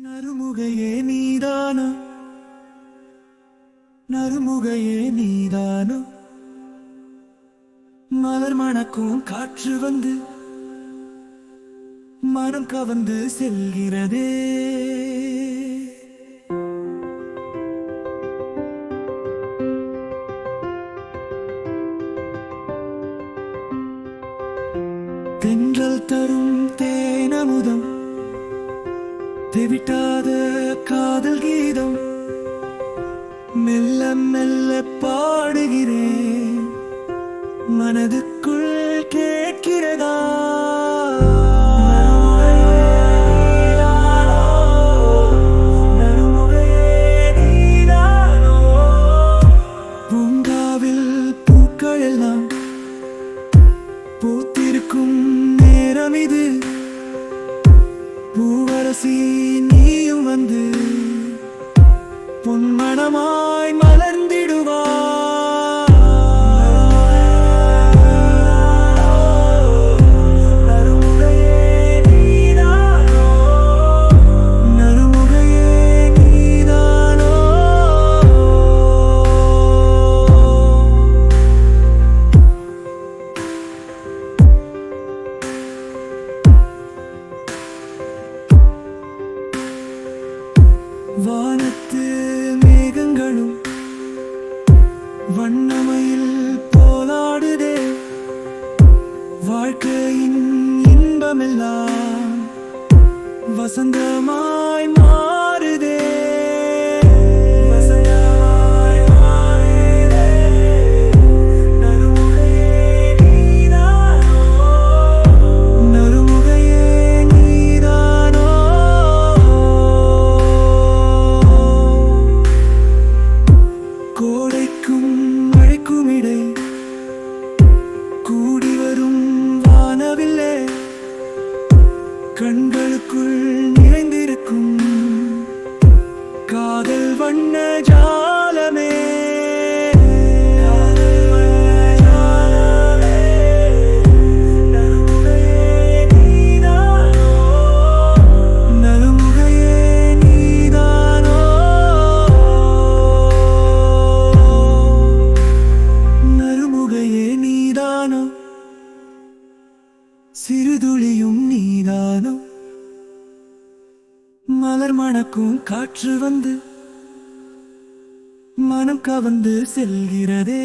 நறுமுகையே நீதானோ? நறுமுகையே நீதானோ? மலர் மணக்கும் காற்று வந்து மனம் கவர்ந்து செல்கிறதே. தென்றல் தரும் தே தெவிட்டாத காதல் கீதம். மெல்ல மெல்ல பாடுகிறேன். மனதுக்குள் கேட்கிறதா? பூக்கள் எல்லாம் பூத்திருக்கும் நேரம் இது. seen வானத்து மேகங்களும் வண்ணமயில் போலாடுதே. வாழ்க்கையின் இன்பமெல்லாம் வசந்தமா கண்களுக்குள் நிறைந்திருக்கும். காதல் வண்ண ஜா சிறுதுளியும் நீதானோ? மலர் மணக்கும் காற்று வந்து மனம் கவர்ந்து செல்கிறதே.